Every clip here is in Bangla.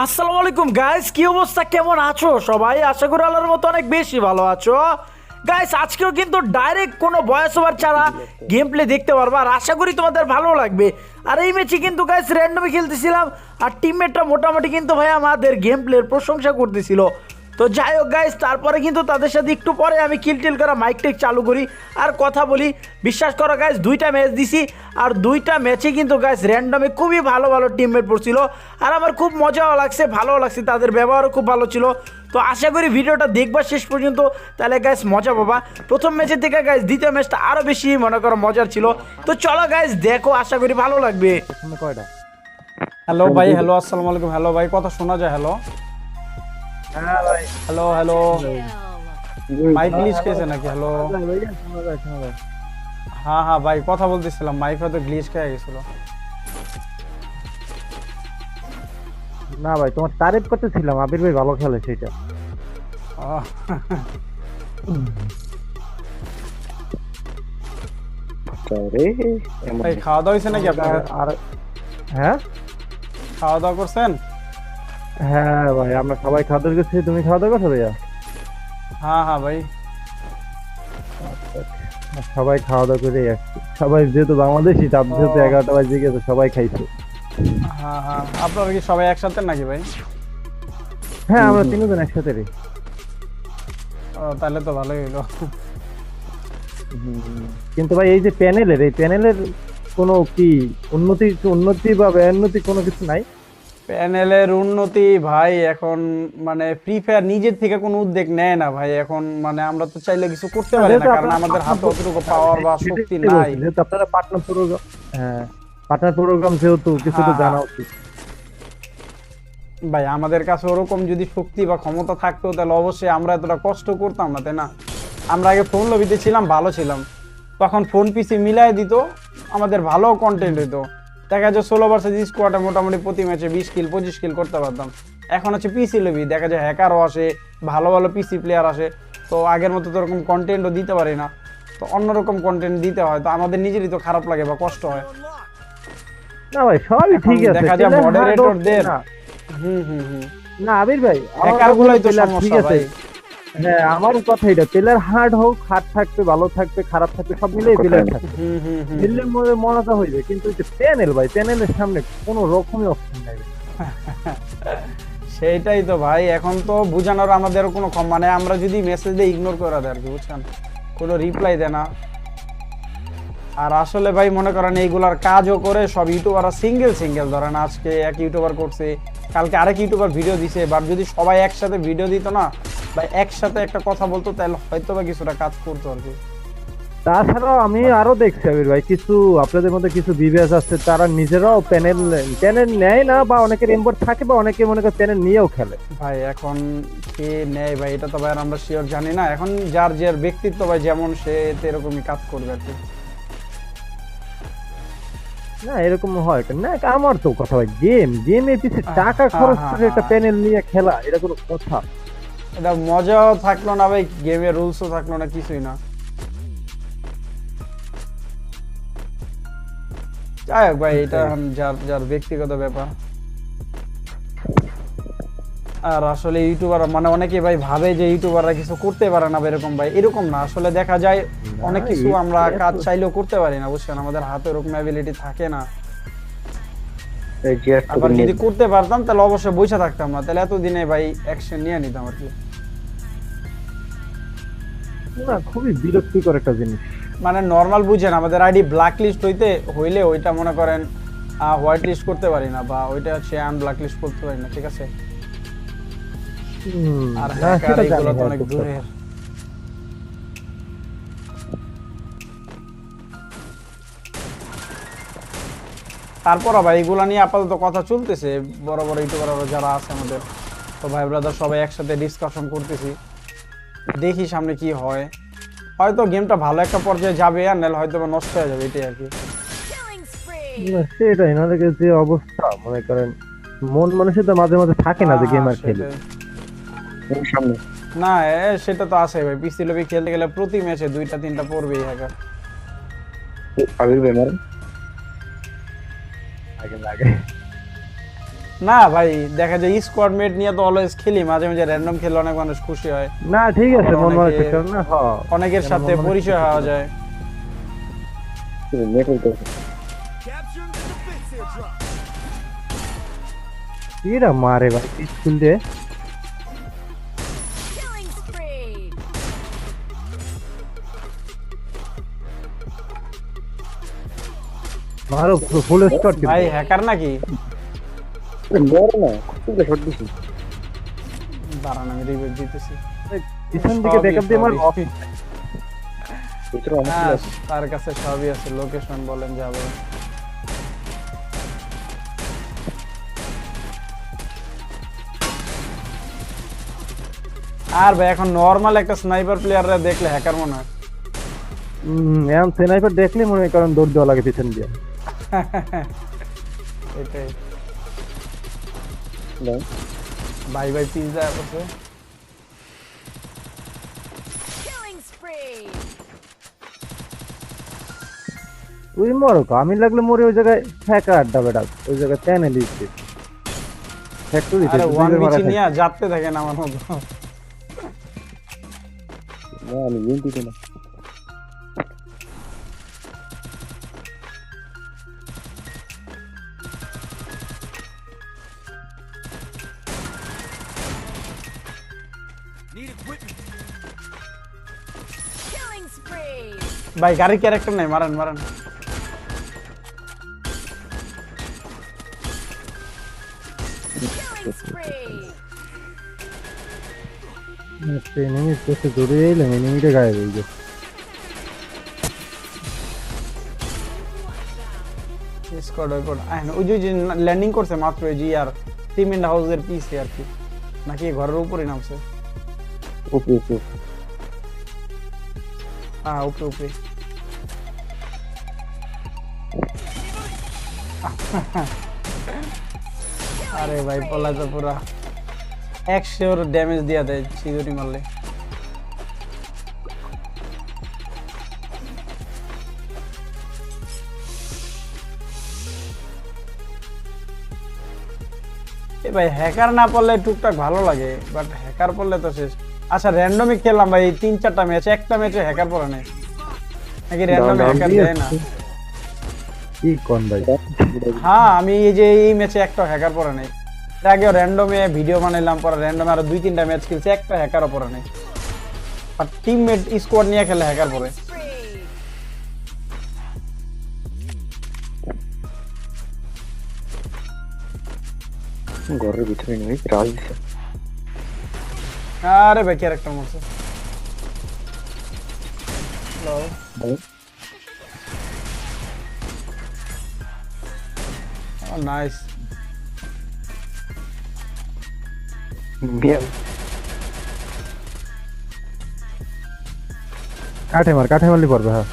আসসালামু আলাইকুম গাইস কি অবস্থা? কেমন আছো সবাই? আশা করি আল্লাহর মতো অনেক বেশি ভালো আছো। গাইস আজকেও কিন্তু ডাইরেক্ট কোনো ভয়েস ওভার ছাড়া গেম প্লে দেখতে পারব, আর আশা করি তোমাদের ভালো লাগবে। আর এই ম্যাচে কিন্তু গাইস র্যান্ডমে খেলতেছিলাম, আর টিমমেটটা মোটামুটি কিন্তু ভাই আমাদের গেম প্লের প্রশংসা করতেছিল। তো যাই হোক গাইস তারপরে কিন্তু তাদের সাথে একটু পরে আমি কিল টিল করা মাইক টেক চালু করি। আর কথা বলি, বিশ্বাস করো গাইস দুইটা ম্যাচ দিছি, আর দুইটা ম্যাচে কিন্তু গাইস র্যান্ডমে খুবই ভালো ভালো টিমমেট পড়ছিল। আর আমার খুব মজাও লাগছে ভালো লাগছে, তাদের ব্যবহারও খুব ভালো ছিল। তো আশা করি ভিডিওটা দেখবা শেষ পর্যন্ত, তাহলে গাইস মজা পাবা। প্রথম ম্যাচের থেকে গাইস দ্বিতীয় ম্যাচটা আরও বেশি, মনে করো, মজার ছিল। তো চলো গাইস দেখো, আশা করি ভালো লাগবে। হ্যালো ভাই হ্যালো আসসালামু আলাইকুম। হ্যালো ভাই, কথা শোনা যায় হ্যালো হ্যাঁ হ্যালো হ্যালো মাইক গ্লিচ খেয়েছে নাকি? হ্যালো হ্যাঁ হ্যাঁ ভাই কথা বলতেছিলাম। মাইক হয়তো গ্লিচ খেয়ে গেছিল। না ভাই তোমার তারিফ করতেছিলাম। আবির ভাই ভালো খেলে সেটা। খাওয়া দাওয়া হয়েছে নাকি আপনার আর হ্যাঁ? খাওয়া দাওয়া করছেন? হ্যাঁ ভাই আমরা সবাই খাওয়া দাওয়া করছি তুমি খাওয়া দাওয়া করছ ভাইয়া? হ্যাঁ হ্যাঁ ভাই। সবাই খাওয়া দাওয়া করে আসছি। সবাই যেহেতু বাংলাদেশি তার যেহেতু এগারোটা বাজে গেছে সবাই খাইছে। হ্যাঁ হ্যাঁ। আপনারা কি সবাই একসাথে নাকি ভাই? হ্যাঁ আমরা তিনজন একসাথে রে। ও, তাহলে তো ভালোই হইল। কিন্তু ভাই এই যে প্যানেলের এই প্যানেলের কোনো কি উন্নতি উন্নতি বা উন্নতি কোনো কিছু নাই? প্যানেলের উন্নতি ভাই এখন মানে ফ্রি ফায়ার নিজের থেকে কোনো উদ্যোগ নেয় না ভাই। এখন মানে আমরা তো চাইলে কিছু করতে পারি না কারণ আমাদের হাতে অতটুকু পাওয়ার বা শক্তি নাই। যেহেতু আপনারা পার্টনার প্রোগ্রাম হ্যাঁ পার্টনার প্রোগ্রাম যেহেতু কিছু তো হ্যাঁ, জানা। উচিত। ভাই আমাদের কাছে ওরকম যদি শক্তি বা ক্ষমতা থাকতো তাহলে অবশ্যই আমরা এতটা কষ্ট করতাম না তাই না? আমরা আগে ফোন লবিতে ছিলাম ভালো ছিলাম। তখন ফোন পিসি মিলাই দিত আমাদের ভালো কন্টেন্ট হইতো। দেখা যায় ষোলো ভার্সেস স্কোয়াডে মোটামুটি প্রতি ম্যাচে বিশ কিল পঁচিশ কিল করতে পারতাম। এখন হচ্ছে পিসি লবি দেখা যায় হ্যাকারও আসে ভালো ভালো পিসি প্লেয়ার আসে। তো আগের মতো তো ওরকম কন্টেন্টও দিতে পারি না। তো অন্যরকম কন্টেন্ট দিতে হয় তো আমাদের নিজেরই তো খারাপ লাগে বা কষ্ট হয়। না ভাই সবই ঠিক আছে। দেখা যায় না, হুম হুম হুম। না আবির ভাই আমার হ্যাকার তো সমস্যা ভাই। হ্যাঁ আমার কথা এটা। প্লেয়ার হার্ড হোক হার্ড থাকবে ভালো থাকবে খারাপ থাকবে সব মিলিয়ে প্লেয়ার থাকবে। মধ্যে হইবে কিন্তু প্যানেল ভাই প্যানেলের সামনে কোনো রকমই অপশন নাই সেইটাই তো ভাই এখন তো বোঝানোর আমাদের কোনো ক্ষম মানে আমরা যদি মেসেজ দিয়ে ইগনোর করে দেয় আর কি বুঝছেন? কোনো রিপ্লাই দেয় না। আর আসলে ভাই মনে করেন এইগুলার কাজও করে সব ইউটিউবাররা সিঙ্গেল সিঙ্গেল ধরেন আজকে এক ইউটিউবার করছে কালকে আরেক ইউটিউবার ভিডিও দিছে বা যদি সবাই একসাথে ভিডিও দিত না বা একসাথে একটা কথা বলতো তাহলে হয়তো বা কিছুটা কাজ করতো আর কি। তাছাড়াও আমি আরও দেখছি আবির ভাই কিছু আপনাদের মধ্যে কিছু বিবেচ আছে তারা নিজেরাও প্যানেল প্যানেল নেয় না বা অনেকের এম্বর থাকে বা অনেকে মনে করে প্যানেল নিয়েও খেলে। ভাই এখন কে নেয় ভাই এটা তো ভাই আমরা শিওর জানি না। এখন যার যার ব্যক্তিত্ব ভাই যেমন সে এরকমই কাজ করবে আর কি। না এরকম হয়? না আমার তো কথা ভাই গেম গেমের পিছিয়ে টাকা খরচ হ্যাঁ, করে একটা। প্যানেল নিয়ে খেলা এটা কোনো কথা। এটা মজাও থাকল না ভাই গেমের রুলসও থাকল না কিছুই না। যাই হোক ভাই এটা যার যার ব্যক্তিগত ব্যাপার। আর আসলে ইউটিউবার মানে অনেকে ভাই ভাবে যে ইউটিউবাররা কিছু করতে পারে না এরকম ভাই এরকম না। আসলে দেখা যায় অনেক কিছু আমরা কাজ চাইলেও করতে পারি না বুঝছেন? আমাদের হাতে ওরকম অ্যাবিলিটি থাকে না। আবার যদি করতে পারতাম তাহলে অবশ্যই বসে থাকতাম না। তাহলে এতদিনে ভাই অ্যাকশন নিয়ে নিতাম আর কি। না খুবই বিরক্তিকর একটা জিনিস। মানে নর্মাল বুঝেন আমাদের আইডি ব্ল্যাক লিস্ট হইতে হইলে ওইটা মনে করেন হোয়াইট লিস্ট করতে পারি না বা ওইটা হচ্ছে আন ব্ল্যাক লিস্ট করতে পারি না ঠিক আছে? আর হ্যাকার এগুলো তো অনেক দূরের। তারপর আবার এগুলা নিয়ে আপাতত কথা চলতেছে বড় বড় ইউটিউবার যারা আছে আমাদের। তো ভাই ব্রাদার সবাই একসাথে ডিসকাশন করতেছি। দেখি সামনে কি হয়। হয়তো গেমটা ভালো একটা পর্যায়ে যাবে আর নাহলে হয়তো বা নষ্ট হয়ে যাবে এটাই আর কি। Spree! না, সেটাই নাহলে যে অবস্থা? মনে করেন মন মানুষের তো মাঝে মাঝে থাকে না যে গেম আর হ্যাঁ, খেলে। সেটাই। না এ, সেটা তো আছে ভাই পিসি লবি খেলতে গেলে প্রতি ম্যাচে দুইটা তিনটা পড়বেই হ্যাকার আগে লাগে না ভাই দেখা যায় স্কোয়াড মেট নিয়ে তো অলওয়েজ খেলি মাঝে মাঝে র্যান্ডম খেলে অনেক মানুষ খুশি হয়। না ঠিক আছে মন মনে করছেন না। হ্যাঁ অনেকের সাথে পরিচয় হওয়া যায়। এরা মারে ভাই স্কুল দিয়ে? মারো ফুল স্কট ভাই হ্যাকার নাকি? দাঁড়ান আমি রিভিউ দিতেছি। পিছন দিকে ব্যাকআপ দিয়ে মার সবই। হ্যাঁ, তার কাছে সবই আছে লোকেশন বলেন যাবে আর ভাই এখন নর্মাল একটা স্নাইপার প্লেয়াররা দেখলে হ্যাকার মনে হয়। এখন স্নাইপার দেখলে মনে হয় কারণ দৌড় দেওয়া লাগে পিছন দিয়ে। এটাই। ভাই ভাই পিজ্জা আছে Killing spree! তুই মরো কা, আমি লাগলে মরে ওই জায়গায় ফেঁকা আড্ডা বেড়া ওই জায়গায় টেনে দিচ্ছে। ফ্যাক্টরি আরে ওয়ান বিচি নিয়ে যাতে থাকেন আমার মতো। Killing ভাই গাড়ির ক্যারেক্টার নাই মারেন মারেন। এনিমি পেছে দৌড়ে এলাম এনিমিটা গায়ে হয়ে গেছে স্কোয়াড ওয়াইপড আইন ওই যে ল্যান্ডিং করছে মাত্র এই জি আর সিমেন্ট হাউসের পিছে আর কি। নাকি ঘরের উপরে নামছে? হ্যাঁ উপরে উপরে আরে ভাই পলা তো পুরা একশোর ড্যামেজ দিয়া দেয় সিঁদুরি মারলে। ভাই হ্যাকার না পড়লে টুকটাক ভালো লাগে বাট হ্যাকার পড়লে তো শেষ। আচ্ছা র্যান্ডমই খেললাম ভাই তিন চারটা ম্যাচ একটা ম্যাচে হ্যাকার পড়ে নেই। নাকি র্যান্ডমে হ্যাকার দেয় না? কি কোন ভাই? হ্যাঁ আমি এই যে এই ম্যাচে একটা হ্যাকার পরে নাই। এর আগে র্যান্ডমে ভিডিও বানাইলাম পরে র্যান্ডমে আরও দুই তিনটা ম্যাচ খেলছে একটা হ্যাকারও পরে নাই। আর টিমমেট স্কোয়াড নিয়ে খেলে হ্যাকার পরে। ঘরের ভিতরে নেই রাজ দিছে। আরে ভাই ক্যারেক্টার মরছে হ্যালো নাইস মিয়া কাঠে মার কাঠে মারলি পড়বে হ্যাঁ।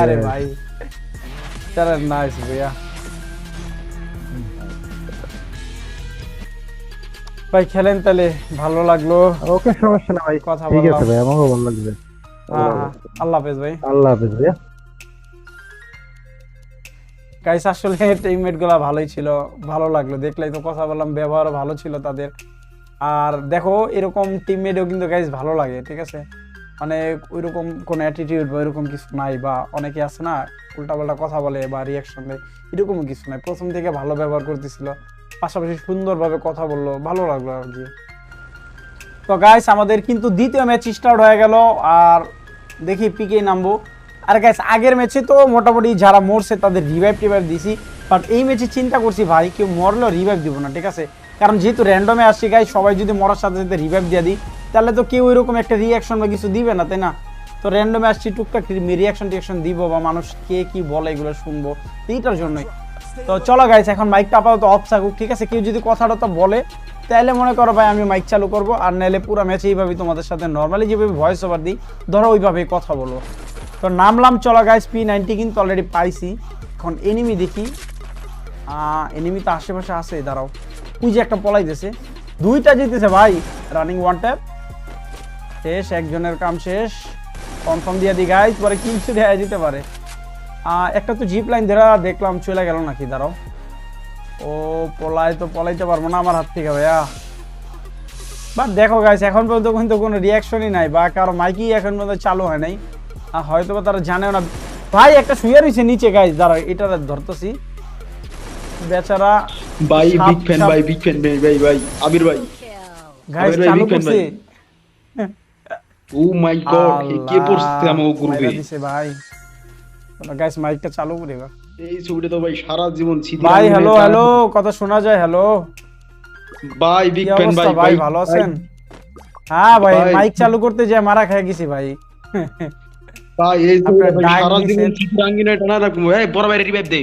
আরে ভাই। চলো নাইস भैया ভাই খেলেন তাহলে ভালো লাগল। ওকে সমস্যা না ভাই। কথা ঠিক আছে। ভাই আমাকেও ভালো লাগবে। হ্যাঁ হ্যাঁ। আল্লাহ হাফেজ ভাই। আল্লাহ হাফেজ ভাইয়া। গাইস আসলে টিমমেটগুলা ভালোই ছিল, ভালো লাগল। দেখলেই তো কথা বললাম, ব্যবহারও ভালো ছিল তাদের। আর দেখো, এরকম টিমমেটও কিন্তু গাইস ভালো লাগে, ঠিক আছে? মানে ওইরকম কোনো অ্যাটিটিউড বা এরকম কিছু নাই বা অনেকে আছে না, উল্টাপাল্টা কথা বলে বা রিয়াকশন দেয়, এরকমও কিছু নাই। প্রথম থেকে ভালো ব্যবহার করতেছিল, পাশাপাশি সুন্দরভাবে কথা বলল, ভালো লাগল আর কি। তো গাইস আমাদের কিন্তু দ্বিতীয় ম্যাচ স্টার্ট হয়ে গেল, আর দেখি পিকে নামবো। আর গাইস আগের ম্যাচে তো মোটামুটি যারা মরছে তাদের রিভাইভ টিভাইভ দিছি বাট এই ম্যাচে চিন্তা করছি ভাই, কেউ মরলেও রিভাইভ দিব না, ঠিক আছে? কারণ যেহেতু র্যান্ডমে আসছি গাই সবাই যদি মরার সাথে সাথে রিভাইভ দিয়ে দিই, তাহলে তো কেউ এরকম একটা রিয়াকশন বা কিছু দিবে না, তাই না? তো র্যান্ডমে আসছি, টুকটাক রিয়াকশন টিয়াকশন দিব বা মানুষ কে কি বলে এগুলো শুনব, এইটার জন্যই। তো চলো গাইস এখন মাইকটা আপাতত অফ থাকুক, ঠিক আছে? কেউ যদি কথা টথা বলে তাহলে মনে করো ভাই, আমি মাইক চালু করব, আর নাহলে পুরো ম্যাচে এইভাবেই তোমাদের সাথে নর্মালি যেভাবে ভয়েস ওভার দিই, ধরো ওইভাবেই কথা বলব। তো নামলাম, চলো গাইস পি নাইনটি কিন্তু অলরেডি পাইছি। এখন এনিমি দেখি। এনিমি তো আশেপাশে আছে, দাঁড়াও। ওই যে একটা পলাই দিয়েছে দুইটা জিতেছে ভাই রানিং ওয়ান ট্যাপ শেষ, একজনের কাম শেষ। কনফার্ম দিয়ে দিই গাইস পরে কিছু দেওয়া যেতে পারে। একটা তো জিপ লাইন ধরা দেখলাম, চলে গেল নাকি, দাঁড়াও। ও পলাই তো পলাইতে পারব না আমার হাত থেকে ভাইয়া। বা দেখো গাইস এখন পর্যন্ত কিন্তু কোনো রিয়াকশনই নাই বা কারও মাইকই এখন পর্যন্ত চালু হয় নাই। আর হয়তো বা তারা জানেও না। ভাই একটা শুয়ে রয়েছে নিচে গাইস দাঁড়া এটা ধরতেছি। বেচারা ভাই বিগ ফ্যান ভাই বিগ ফ্যান ভাই ভাই ভাই আবির ভাই. গাইস চালু করছে। ও মাই গড কে পড়ছে আমাকে গ্রুপে ভাই। গাইস মাইকটা চালু করে এবার। এই ছবিটা তো ভাই সারা জীবন স্মৃতি ভাই হ্যালো হ্যালো কথা শোনা যায় হ্যালো ভাই বিগ ফ্যান ভাই ভাই ভালো আছেন? হ্যাঁ ভাই। মাইক চালু করতে মারা খেয়ে গেছি ভাই। ভাই এই সারা। জীবন টানা রাখব এই বড় ভাই রিভাইভ দে।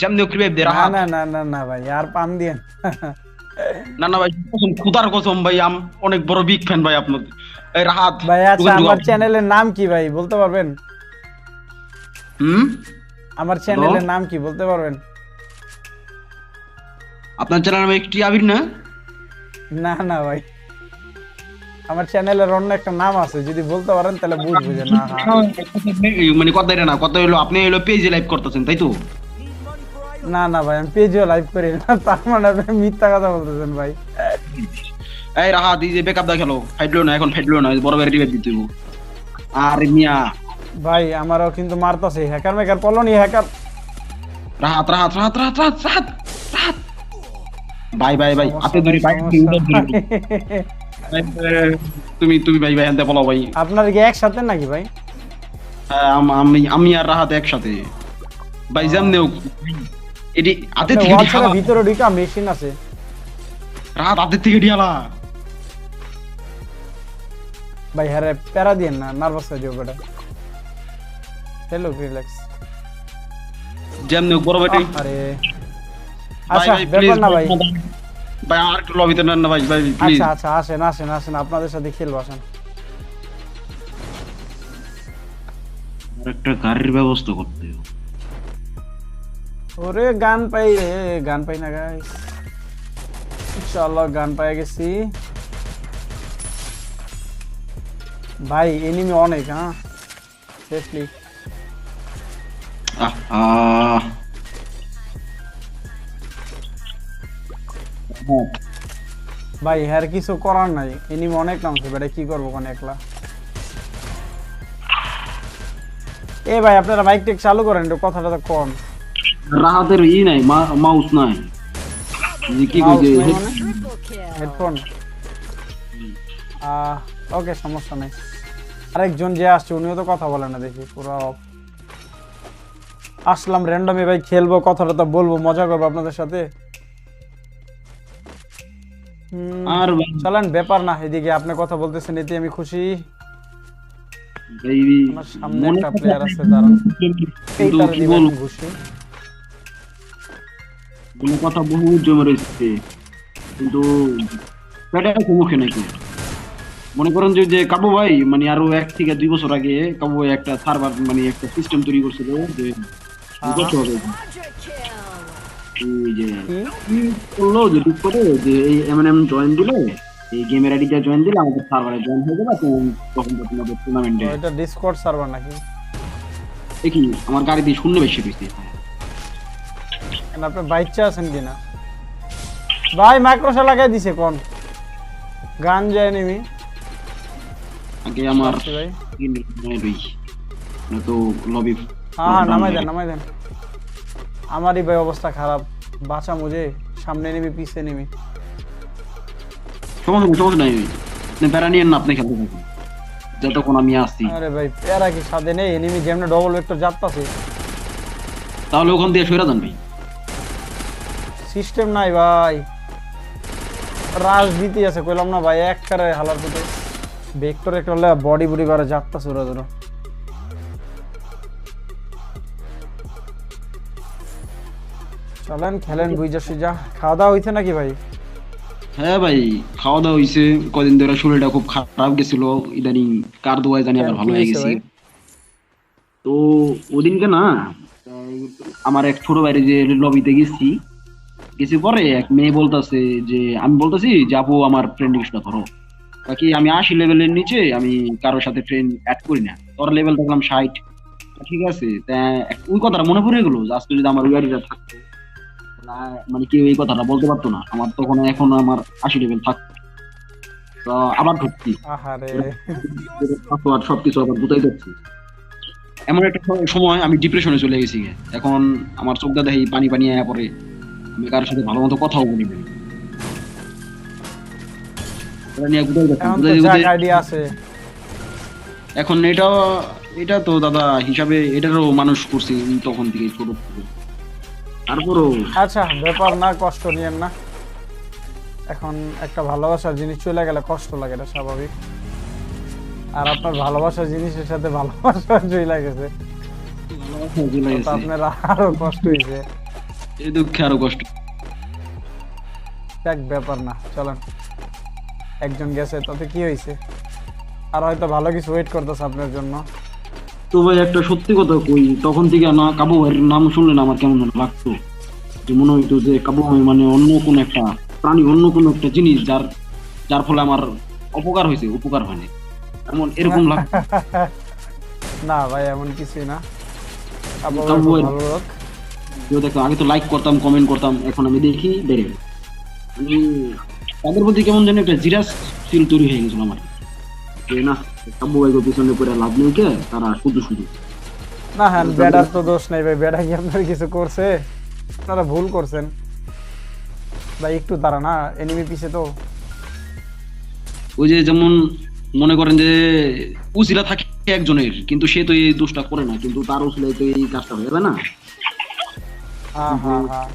জামনে রিভাইভ দে রাহা। না না না না ভাই আর পাম দিয়ে না না ভাই কসম খুদার কসম ভাই আম অনেক বড় বিগ ফ্যান ভাই আপনার। এই রাহাত ভাই আচ্ছা আমার চ্যানেলের নাম কি ভাই বলতে পারবেন? হুম? আমার চ্যানেলের নাম কি বলতে পারবেন? আপনার চ্যানেল নাম একটি আবির না? না না ভাই। আমার চ্যানেলের অন্য একটা নাম আছে যদি বলতে পারেন তাহলে বুঝব যে না। মানে কথা এটা না কথা হলো আপনি হলো পেজে লাইভ করতেছেন তাই তো? না না ভাই আমি পেজও লাইভ করি না তার মানে আপনি মিথ্যা কথা বলতেছেন ভাই। এই এই যে বেকআপ দা খেলো ফাইটলো না এখন ফাইটলো না বড় ভাই রিভাইভ দিতে। আরে মিয়া ভাই আমারও কিন্তু মারতাছে হ্যাকার মেকার পলনি হ্যাকার রাহাত রাত Rahat Rahat Rahat Rahat Rahat. Bye bye bye আপনি দুরি বাই তুমি তুমি ভাই ভাই আনতে বলো ভাই। আপনার কি একসাথে নাকি ভাই? হ্যাঁ, আমি আমি আর রাহাত একসাথে। ভাই জামনে এটি হাতে থেকে হোয়াটসঅ্যাপের ভিতরে ঢুকা মেশিন আছে। রাহাত আতে থেকে ঢিয়ালা। ভাই হ্যাঁ প্যারা দিয়েন না নার্ভাস হয়ে যাবে বেটা। হ্যালো রিল্যাক্স জামনে বড় ভাই আরে। আচ্ছা ব্যাপার না ভাই। ভাই আর একটু লবিতে নেন না ভাই ভাই প্লিজ আচ্ছা আচ্ছা আসেন আসেন আসেন আপনাদের সাথে খেলব আসেন। একটা গাড়ির ব্যবস্থা করতে হবে। ওরে গান পাই রে গান পাই না গাই ইনশাআল্লাহ গান পাই গেছি। ভাই এনিমি অনেক হ্যাঁ? সেফলি আহ আহ। ভাই হ্যার কিছু করার নাই। এনিমি অনেক নামছে বেটা কি করব কোন একলা? এ ভাই আপনারা মাইক টেক চালু করেন একটু কথাটা তো কম রাহাতের ই নাই মাউস নাই। কি কইছে? নাই মানে? Triple ওকে সমস্যা নেই। আরেকজন যে আসছে উনিও তো কথা বলে না দেখি পুরো off। আসলাম র্যান্ডমে ভাই খেলব কথাটা তো বলব মজা করব আপনাদের সাথে। আর চলেন ব্যাপার না এদিকে আপনি কথা বলতেছেন এতে আমি খুশি। আমার সামনে মনে একটা প্লেয়ার আছে দাঁড়ান। কিন্তু দিবেন বলব। কোনো কথা বহু জমে রয়েছে কিন্তু পেটে মুখে নাকি মনে করেন যে যে কাবু ভাই মানে আরও এক থেকে দুই বছর আগে কাবু ভাই একটা সার্ভার মানে একটা সিস্টেম তৈরি করছিল যে করল যে ঠিক করে যে এই এমএনএম জয়েন দিলে এই গেমের আইডিটা জয়েন দিলে আমাদের সার্ভারে জয়েন হয়ে যাবে তখন তোমাদের টুর্নামেন্টে এটা ডিসকর্ড সার্ভার নাকি দেখি আমার গাড়ি দিয়ে শূন্য বেশি কেন আপনি বাইচ্চা আছেন কিনা ভাই মাইক্রোসা লাগাই দিছে কোন গান যায় নিমি আগে আমার আচ্ছা ভাই তো লবি হ্যাঁ হ্যাঁ নামাই দেন নামাই দেন। আমারই ভাই অবস্থা খারাপ। বাঁচা মুঝে সামনে নেমি পিছে নেমি। সমস্যা সমস্যা নাই। আপনি প্যারা নিয়েন না আপনি খেলতে থাকুন। যতক্ষণ আমি আসছি। আরে ভাই প্যারা কি সাথে নেই? এনিমি যেমন ডবল ভেক্টর যাত্তাছে তাহলে ওখান দিয়ে সরে যান ভাই। সিস্টেম নাই ভাই। রাজনীতি আছে কইলাম না ভাই এক কারে হালার ভেক্টর একটা বডি বুডি ওরা ধরো। চলেন, খেলেন, বুঝা সুজা খাওয়া দাওয়া হইছে নাকি ভাই? হ্যাঁ ভাই খাওয়া দাওয়া হয়েছে কদিন ধরে শরীরটা খুব খারাপ গেছিল। ইদানিং কার দোয়ায় জানি আবার ভালো হয়ে গেছি। তো ওদিনকে না, আমার এক ছোট বাইরে যে লবিতে গেছি গেছি পরে এক মেয়ে বলতাছে যে, আমি বলতেছি যাব আমার ফ্রেন্ড লিস্টটা ধরো। বাকি আমি আশি লেভেলের নিচে, আমি কারোর সাথে ফ্রেন্ড অ্যাড করি না। তোর লেভেল দেখলাম ষাট। ঠিক আছে, তা, ওই কথাটা মনে পড়ে গেলো আজকে যদি আমার ওই গাড়িটা থাকতো। মানে কেউ এই কথাটা বলতে পারতো না। আমার তখন এখন আমার আশি লেভেল থাকতো তো আবার ঢুকছি আর সবকিছু আবার বুঝাই যাচ্ছি এমন একটা সময় আমি ডিপ্রেশনে চলে গেছি এখন আমার চোখটা দেখি পানি পানি আয়া পরে আমি কারোর সাথে ভালো মতো কথাও বলি না। এখন এটা এটা তো দাদা হিসাবে এটারও মানুষ করছি তখন থেকে ছোট থেকে। তারপরও আচ্ছা ব্যাপার না কষ্ট নিয়েন না। এখন একটা ভালোবাসার জিনিস চলে গেলে কষ্ট লাগে এটা স্বাভাবিক। আর আপনার ভালোবাসার জিনিসের সাথে ভালোবাসা চলে গেছে। চলে তো গেছে। আপনার আরও কষ্ট হয়েছে এই দুঃখে আরও কষ্ট। দেখ ব্যাপার না চলেন। একজন গেছে তাতে কি হয়েছে আর হয়তো ভালো কিছু ওয়েট করতেছে আপনার জন্য। তো ভাই একটা সত্যি কথা কই তখন থেকে না কাবু ভাইয়ের নাম শুনলে না আমার কেমন লাগতো। যে মনে হইতো যে কাবু ভাই মানে অন্য কোন একটা প্রাণী অন্য কোন একটা জিনিস যার যার ফলে আমার অপকার হয়েছে উপকার হয়নি এমন এরকম লাগতো না ভাই এমন কিছুই না। কাবু ভাই- ভালো লোক। কেউ দেখো আগে তো লাইক করতাম কমেন্ট করতাম এখন আমি দেখি বেড়ে আমি তাদের প্রতি কেমন যেন একটা জিরাস ফিল তৈরি হয়ে গেছিল আমার। না ভাইকে পিছনে করে লাভ নেই কে? তারা শুধু শুধু। না হ্যাঁ বেডার তো দোষ নেই ভাই বেডা কি আপনার কিছু করছে। আপনারা ভুল করছেন। ভাই একটু দাঁড়া না এনিমি পিছে তো। ওই যে যেমন মনে করেন যে উচিলা থাকে একজনের কিন্তু সে তো এই দোষটা করে না কিন্তু তার উচিলায় তো এই কাজটা হয়ে যাবে না? হ্যাঁ হ্যাঁ হ্যাঁ।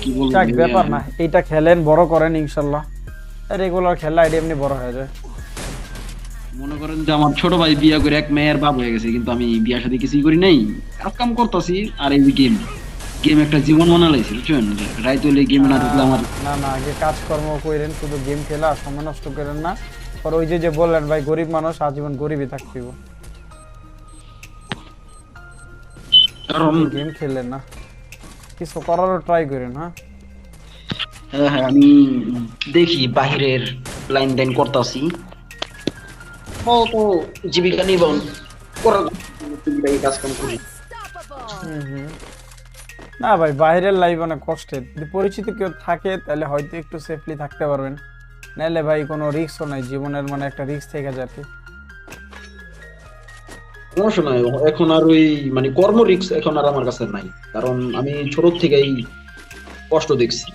কি বলব যাক ব্যাপার না এইটা খেলেন বড় করেন ইনশাল্লাহ। রেগুলার খেলা আইডি এমনি বড় হয়ে যায়। মনে করেন যে আমার ছোট ভাই বিয়ে করে এক মেয়ের বাপ হয়ে গেছে কিন্তু আমি সাথে কিছুই করি নাই। কাজ কাম করতেছি আর এই গেম গেম একটা জীবন মনে লাইছে বুঝছেন রাইত হলে গেমে না ঢুকলে আমার না না আগে কাজকর্ম করেন শুধু গেম খেলা সময় নষ্ট করেন না। আর ওই যে যে বললেন ভাই গরিব মানুষ আজীবন গরিবই থাকতেইব কারণ গেম খেললেন না। কিছু করারও ট্রাই করেন হ্যাঁ? হ্যাঁ হ্যাঁ আমি দেখি বাহিরের লাইন টাইন করতেছি। ও তো জীবিকা নিবন করার কাজ কাম করি। না ভাই বাইরের লাইফ অনেক কষ্টের। যদি পরিচিত কেউ থাকে তাহলে হয়তো একটু সেফলি থাকতে পারবেন। নাহলে ভাই কোনো রিস্কও নাই জীবনের মানে একটা রিস্ক থেকে যায় আর কি। সমস্যা নাই। এখন আর ওই মানে কর্ম রিক্স এখন আর আমার কাছে নাই। কারণ আমি ছোট থেকেই কষ্ট দেখছি।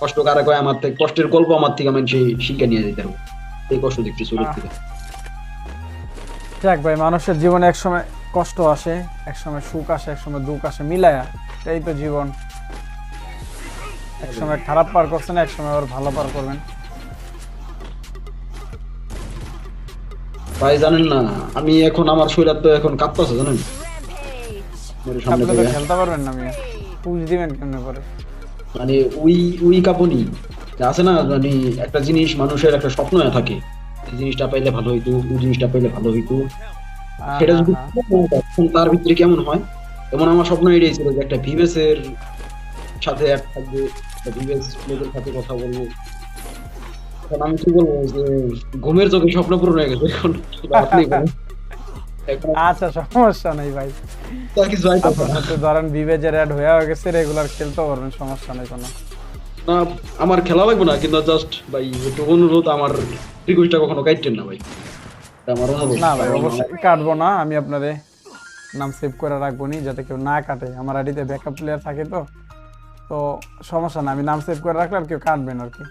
কষ্ট কারা কয় আমার থেকে কষ্টের গল্প আমার থেকে শিক্ষা নিয়ে যেতে পারব। এই কষ্ট দেখছি ছোট থেকে। যাক ভাই মানুষের জীবনে একসময় কষ্ট আসে এক সময় সুখ আসে এক সময় দুঃখ আসে মিলায়া। এটাই তো জীবন। এক সময় খারাপ পার করছেন এক সময় আবার ভালো পার করবেন। ভাই জানেন না আমি এখন আমার শরীর তো এখন কাঁপতেছে জানেন? আপনি তো খেলতে পারবেন না আমি পুজ দিবেন কেমনে করে? মানে ওই ওই কাপনি আছে না মানে একটা জিনিস মানুষের একটা স্বপ্ন থাকে। এই জিনিসটা পাইলে ভালো হইতো ওই জিনিসটা পাইলে ভালো হইতো। সেটা যদি তার ভিতরে কেমন হয়? যেমন আমার স্বপ্ন এটাই ছিল যে একটা ভিভেস এর সাথে এক থাকবে ভিভেস লোকের সাথে কথা বলব। আমি কি বলব যে ঘুমের চোখে স্বপ্ন পূরণ হয়ে গেছে এখন আপনি আচ্ছা সমস্যা নেই ভাই। আপনার হচ্ছে ধরেন বিবেজের অ্যাড হয়ে গেছে রেগুলার খেলতে পারবেন সমস্যা নেই কোনো। না আমার খেলা লাগবে না কিন্তু জাস্ট ভাই একটু অনুরোধ আমার রিকোয়েস্টটা কখনো কাটতেন না ভাই। আমার অনুরোধ না ভাই অবশ্যই কাটবো না আমি আপনাদের নাম সেভ করে রাখব নি যাতে কেউ না কাটে। আমার আইডিতে ব্যাকআপ প্লেয়ার থাকে তো। তো সমস্যা না আমি নাম সেভ করে রাখলে আর কেউ কাটবেন আর কি।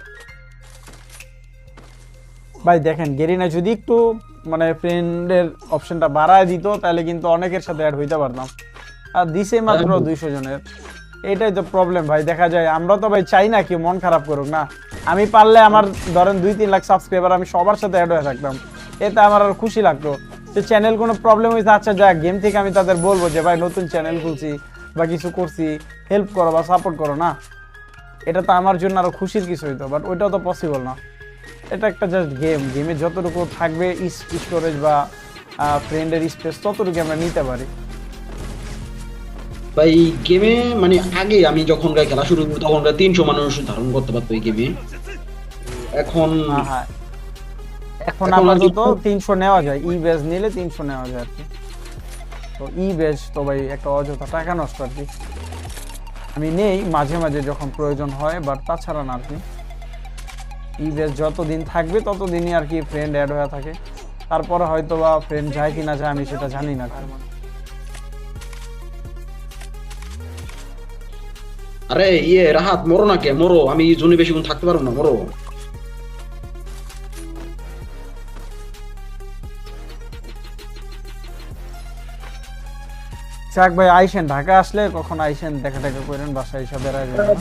ভাই দেখেন গেরিনা যদি একটু মানে ফ্রেন্ডের অপশনটা বাড়ায় দিত তাহলে কিন্তু অনেকের সাথে অ্যাড হইতে পারতাম। আর দিছে মাত্র দুইশো জনের। এটাই তো প্রবলেম ভাই দেখা যায়। আমরা তো ভাই চাই না কেউ মন খারাপ করুক না। আমি পারলে আমার ধরেন দুই তিন লাখ সাবস্ক্রাইবার আমি সবার সাথে অ্যাড হয়ে থাকতাম। এতে আমার আর খুশি লাগতো। যে চ্যানেল কোনো প্রবলেম হয়েছে আচ্ছা যাক গেম থেকে আমি তাদের বলব যে ভাই নতুন চ্যানেল খুলছি বা কিছু করছি হেল্প করো বা সাপোর্ট করো না? এটা তো আমার জন্য আরও খুশির কিছু হইতো বাট ওইটাও তো পসিবল না। এটা একটা জাস্ট গেম গেমে যতটুকু থাকবে স্টোরেজ বা ফ্রেন্ডের স্পেস ততটুকু আমরা নিতে পারি। ভাই গেমে মানে আগে আমি যখন খেলা শুরু করি তখন তিনশো মানুষ ধারণ করতে পারতো এই গেমে এখন এখন আপাতত তিনশো নেওয়া যায়। ই বেজ নিলে তিনশো নেওয়া যায় আর কি। তো ই বেজ তো ভাই একটা অযথা টাকা নষ্ট আর কি। আমি নেই মাঝে মাঝে যখন প্রয়োজন হয় বাট তাছাড়া না আর কি। ই বেজ যতদিন থাকবে ততদিনই আর কি ফ্রেন্ড অ্যাড হয়ে থাকে। তারপরে হয়তো বা ফ্রেন্ড যায় কি না যায় আমি সেটা জানি না। আরে ইয়ে রাহাত মরো না কে মরো আমি জোনে বেশিক্ষণ থাকতে পারব না মরো। চাক ভাই আইসেন ঢাকা আসলে কখন আইসেন দেখা দেখা করেন বাসায় বেড়ায় যাবেন।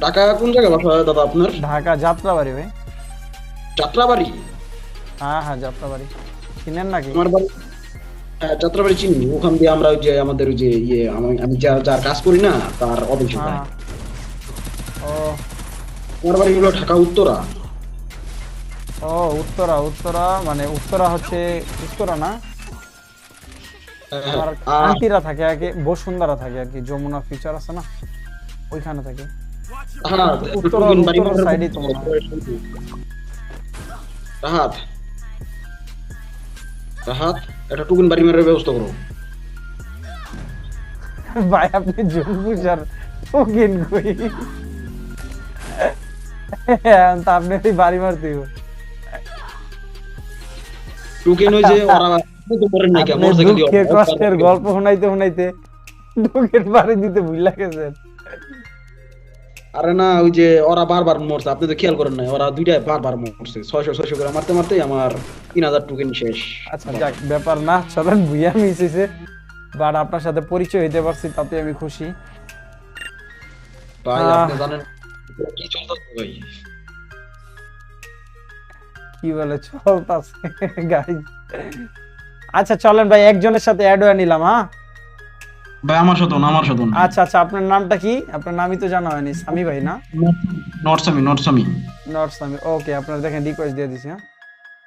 ঢাকা কোন জায়গায় বাসা দাদা আপনার? ঢাকা যাত্রাবাড়ি ভাই। যাত্রাবাড়ি? হ্যাঁ হ্যাঁ যাত্রাবাড়ি। চিনেন নাকি? আমার বাড়ি হ্যাঁ, যাত্রাবাড়ি চিনি। ওখান দিয়ে আমরা ওই যে আমাদের ওই যে ইয়ে আমি- যার কাজ করি না তার অফিস হ্যাঁ ও। আমার বাড়ি হলো ঢাকা উত্তরা। ও উত্তরা উত্তরা মানে উত্তরা হচ্ছে উত্তরা না? আর আন্টিরা থাকে আর কি বসুন্ধরা থাকে আর কি যমুনা ফিউচার আছে না? ওইখানে থাকে। বাড়ি টুকুন বাড়ি ব্যবস্থা করো। ভাই আপনি জম্বুসার ফকিন কই? তা আপনি বাড়ি মারতে হবে। টুকেন ওই যে ওরা দুঃখের কষ্টের গল্প শোনাইতে শোনাইতে দুঃখের বাড়ি দিতে ভুল লাগেছে। আরে না ওই যে ওরা বারবার মরছে। আপনি তো খেয়াল করেন না ওরা দুইটাই বারবার মরছে। ছয়শো ছয়শো করে মারতে মারতেই আমার তিন হাজার টুকেন শেষ। আচ্ছা যাক ব্যাপার না চলেন ভুইয়া মিশেছে। বাট আপনার সাথে পরিচয় হইতে পারছি তাতে আমি খুশি। ভাই আপনি জানেন কি চলতেছে ভাই? কি বলে চলতাছে গাইজ আচ্ছা চলেন ভাই একজনের সাথে অ্যাড হয়ে নিলাম হ্যাঁ? ভাই আমার সাথে আমার সাথে আচ্ছা আচ্ছা আপনার নামটা কি? আপনার নামই তো জানা হয়নি সামি ভাই না? নটসামি নটসামি নট সামি ওকে আপনার দেখেন রিকোয়েস্ট দিয়ে দিছি হ্যাঁ?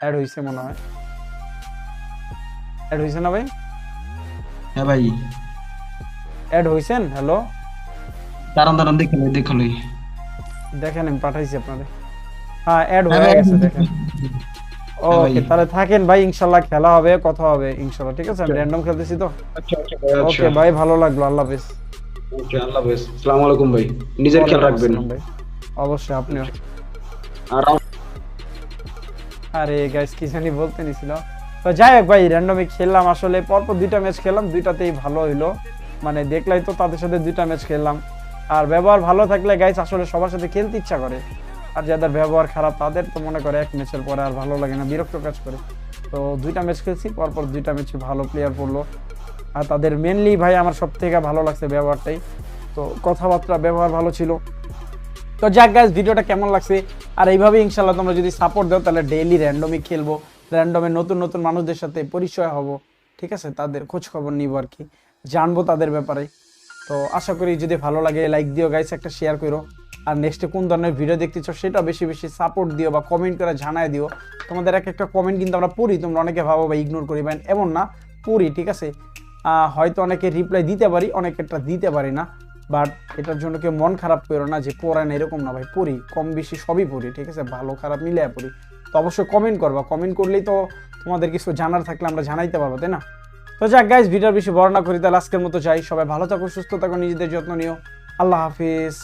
অ্যাড হয়েছে মনে হয়। অ্যাড হয়েছে না ভাই? হ্যাঁ ভাই। অ্যাড হয়েছেন হ্যালো দাঁড়ান দাঁড়ান দেখে লই দেখে লই। দেখেন আমি পাঠাইছি আপনাদের। হ্যাঁ অ্যাড হ্যাঁ গেছে দেখেন। ওকে তাহলে থাকেন ভাই খেলা হবে কথা হবে ঠিক আছে? আমি র্যান্ডম খেলতেছি তো। আচ্ছা আচ্ছা আচ্ছা। ওকে ভাই ভালো লাগল আল্লাহ হাফেজ। ওকে আল্লাহ হাফেজ। আসসালামু আলাইকুম ভাই নিজের খেয়াল রাখবেন। অবশ্যই আপনিও। আর আরে গাইস কি জানি বলতে নিছিল। তো যাই হোক ভাই র্যান্ডমে খেললাম আসলে পরপর দুইটা ম্যাচ খেললাম দুইটাতেই ভালো হইল। মানে দেখলাই তো তাদের সাথে দুইটা ম্যাচ খেললাম। আর ব্যবহার ভালো থাকলে গাইস আসলে সবার সাথে খেলতে ইচ্ছা করে। আর যাদের ব্যবহার খারাপ, তাদের তো মনে করে এক ম্যাচের পরে আর ভালো লাগে না, বিরক্ত কাজ করে। তো দুইটা ম্যাচ খেলছি, পরপর দুইটা ম্যাচে ভালো প্লেয়ার পড়ল। আর তাদের মেনলি ভাই আমার সব থেকে ভালো লাগছে ব্যবহারটাই। তো কথাবার্তা, ব্যবহার ভালো ছিল। তো যাক গাইজ ভিডিওটা কেমন লাগছে? আর এইভাবে ইনশাল্লাহ তোমরা যদি সাপোর্ট দাও, তাহলে ডেইলি র্যান্ডমই খেলব। র্যান্ডমে নতুন নতুন মানুষদের সাথে পরিচয় হব। ঠিক আছে? তাদের খোঁজ খবর নিব আর কি। জানব তাদের ব্যাপারে। তো আশা করি যদি ভালো লাগে লাইক দিও গাইস একটা শেয়ার করো আর নেক্সটে কোন ধরনের ভিডিও দেখতে চাও সেটা বেশি বেশি সাপোর্ট দিও বা কমেন্ট করে জানায় দিও। তোমাদের এক একটা কমেন্ট কিন্তু আমরা পড়ি, তোমরা অনেকে ভাবো বা ইগনোর করি বা এমন না, পড়ি, ঠিক আছে? হয়তো অনেকে রিপ্লাই দিতে পারি অনেক একটা দিতে পারি না বাট এটার জন্য কেউ মন খারাপ করো না যে পড়ায় না, এরকম না ভাই, পড়ি, কম বেশি সবই পড়ি, ঠিক আছে? ভালো খারাপ মিলে পড়ি। তো অবশ্যই কমেন্ট করবা কমেন্ট করলেই তো তোমাদের কিছু জানার থাকলে আমরা জানাইতে পারব, তাই না? তো যাক গাইজ ভিডিওর বেশি বর্ণনা করি, তাহলে আজকের মতো যাই। সবাই ভালো থাকো, সুস্থ থাকো, নিজেদের যত্ন নিও। আল্লাহ হাফিজ।